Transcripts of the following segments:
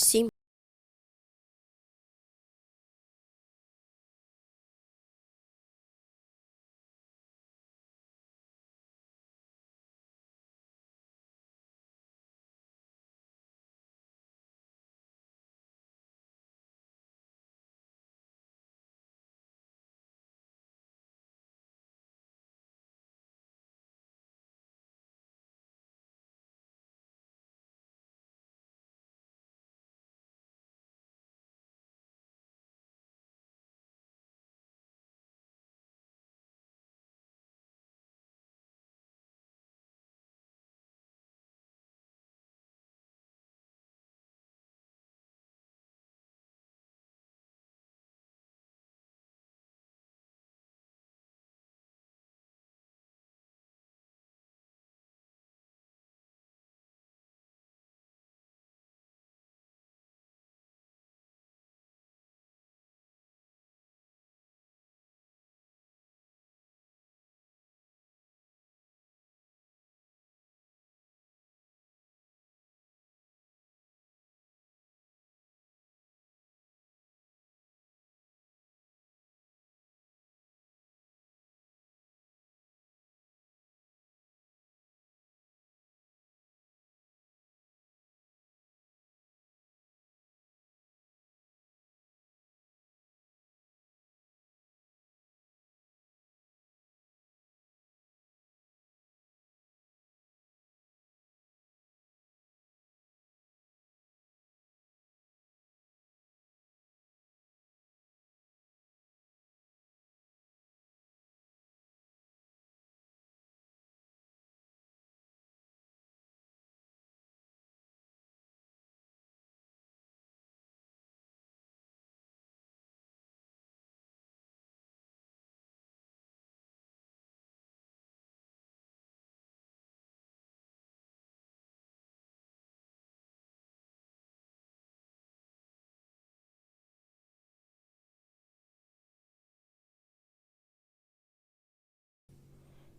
Всім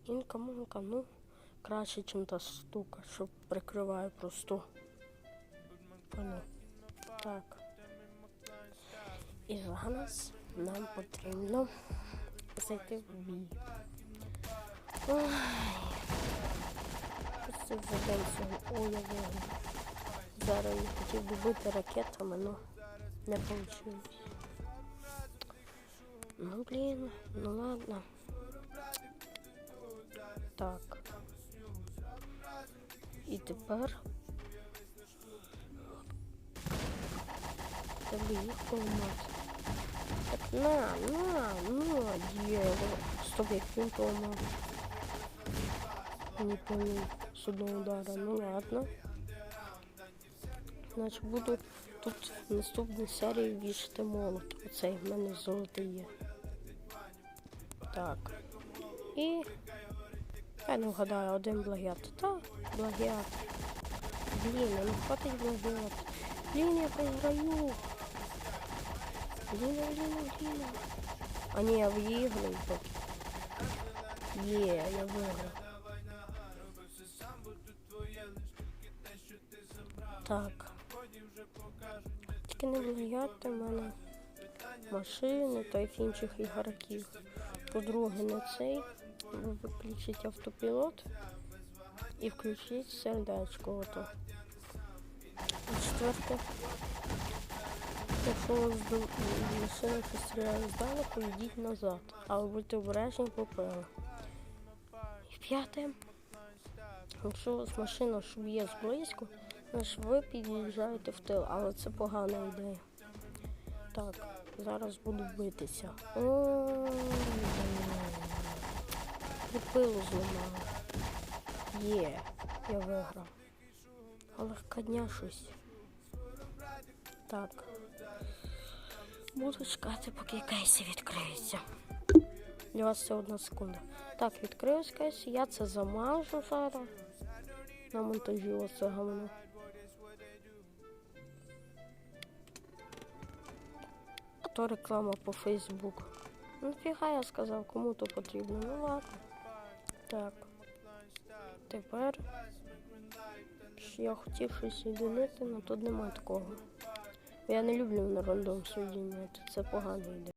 інка мунка, ну краще, ніж та штука, що прикриває просто. Пану. Так. І зараз нам потрібно зайти в бій. Ой. Ось Це вже день сьогодні. Ой. Зараз я хотів би бити ракетами, але не вийшло. Ну блін, ну ладно. Так. І тепер тобі поламати. Так на, на, ну, дієво. Стоп, як він поламав. Не помню з одного удара. Ну ладно. Значить буду тут в наступній серії вішати молот. Оцей в мене золотий є. Так. І я не вгадаю, один плагіат. Та, плагіат. Блін, ну хватить плагіат. Блін, я програю. Блін, блін, блін. А ні, я виграю поки. Є, я виграв. Так. Тільки не плагіати в мене машини та інших ігроків. По-друге, на цей виключить автопілот і включить сердечко ото. І четверте. Якщо вас машина стріляє здалеку, йдіть назад. Але будьте обережні попили. П'яте. Якщо у вас машина що б'є зблизько, значить ви під'їжджаєте в тил, але це погана ідея. Так, зараз буду битися. І пилу зламала. Є, я виграв. Але дня щось. Так. Буду чекати, поки кейси відкриються. Для вас це одна секунда. Так, відкриюсь кейс, я це замажу зараз. На монтажі оце говно. То реклама по Фейсбук. Ну фіга я сказав, кому то потрібно. Ну ладно. Так. Тепер я хотів щось відділити, але тут немає такого. Я не люблю на рандом соединяти, це погано йде.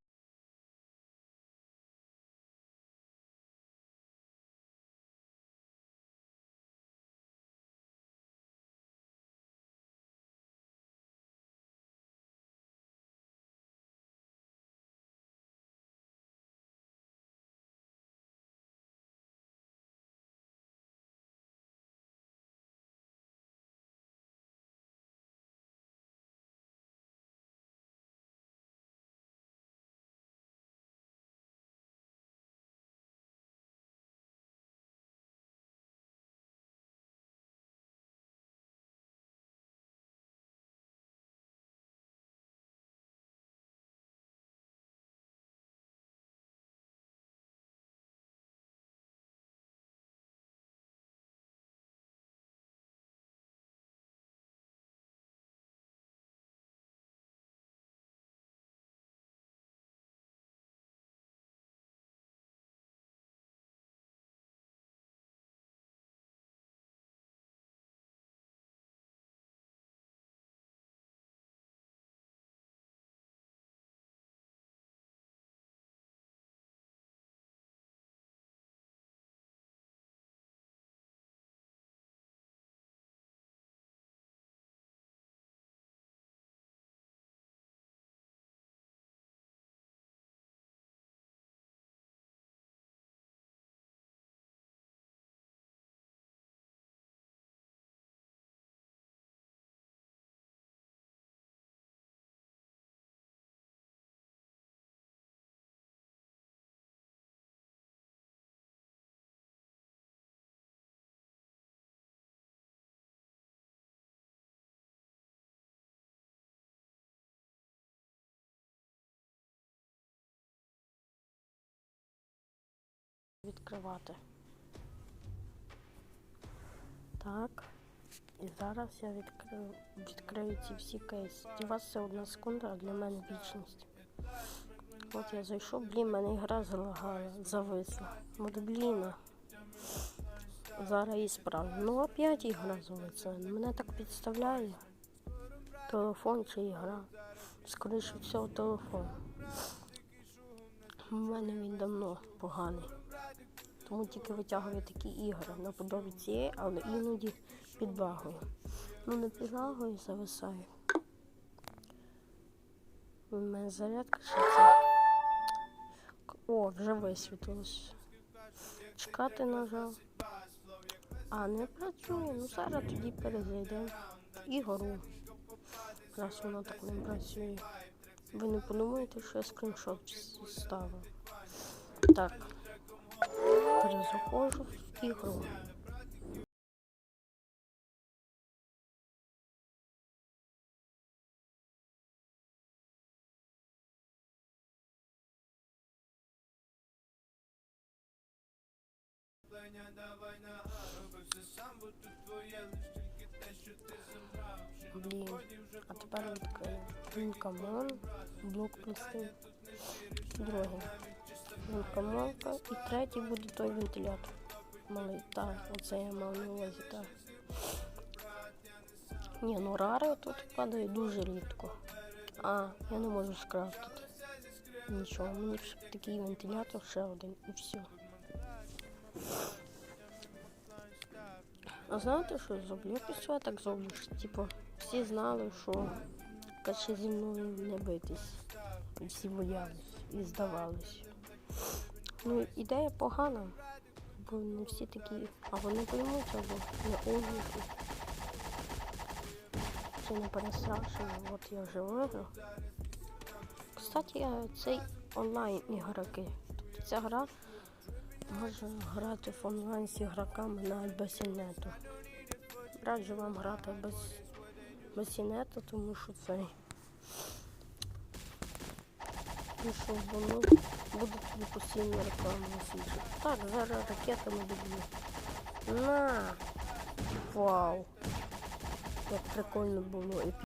Відкривати. Так. І зараз я відкрию, відкрию ці всі кейси. Для вас це одна секунда, а для мене вічність. От я зайшов, блін, мене гра залагала, зависла. От блін. Зараз і справді. Ну опять ігра зависла. Мене так підставляє. Телефон чи ігра. Скоріше всього телефон. У мене він давно поганий. Тому тільки витягую такі ігри наподобі цієї, але іноді підбагую. Ну не підбагую, зависаю. У мене зарядка це. О, вже висвітилось. Чекати нажав. А, не працює. Ну зараз тоді перезайдемо ігору. Раз воно так не працює. Ви не подумаєте, що я скріншот ставив. Так. Перезаходжу в ігру. Блін, а тепер відкрию. Інкамон, блок пластин. Другий. Інкамонка. І третій буде той вентилятор. Малий. Так, оце я мав на увазі, так. Ні, ну рари тут падають дуже рідко. А, я не можу скрафтити. Нічого, мені ж такий вентилятор ще один і все. А знаєте, що я зроблю? Я після цього так зроблю, що типу, всі знали, що краще зі мною не битись. І всі боялись і здавались. Ну, ідея погана, бо не всі такі, а вони поймуть або не умники. Чи не перестрашені, от я вже виграв. Кстати, я цей онлайн ігроки. Тобто ця гра може грати в онлайн з ігроками навіть без інету. Раджу вам грати без, без інету, тому що цей. Що воно буде тобі постійно реклама висвічувати. Так, зараз ракетами доб'ю. На! Вау! Як прикольно було. І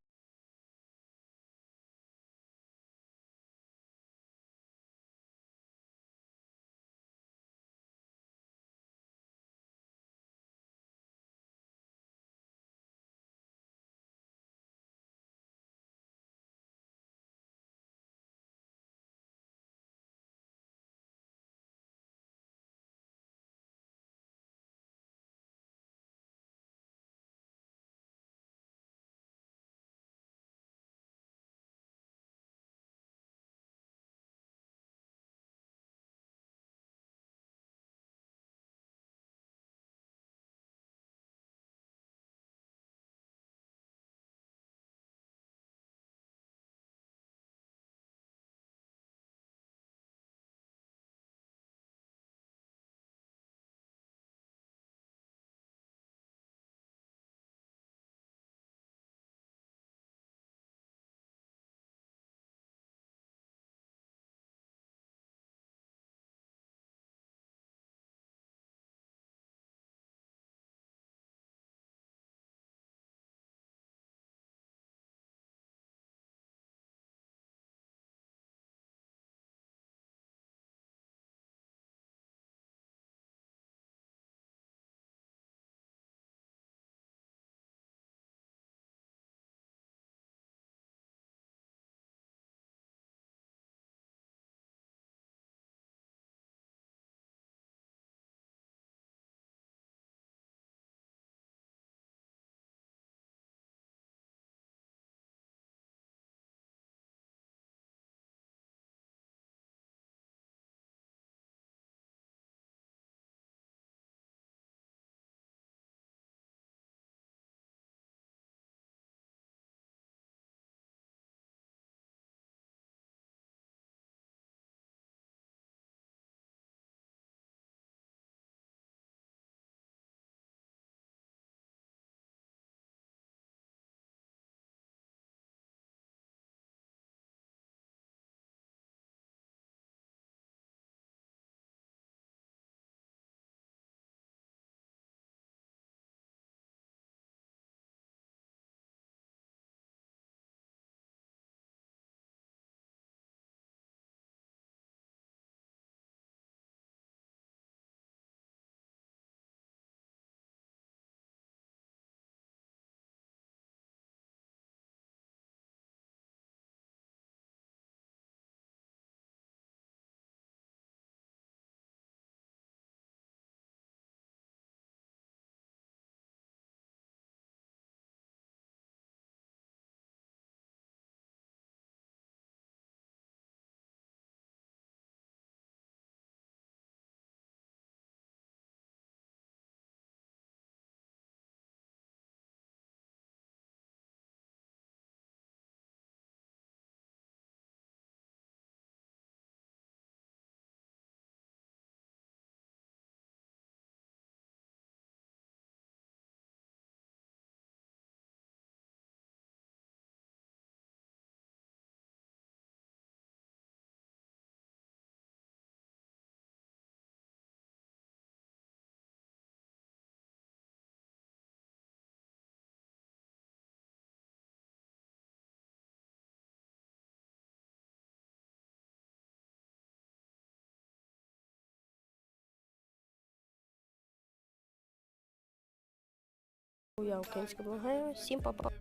Я українська блогер. Всім па-па.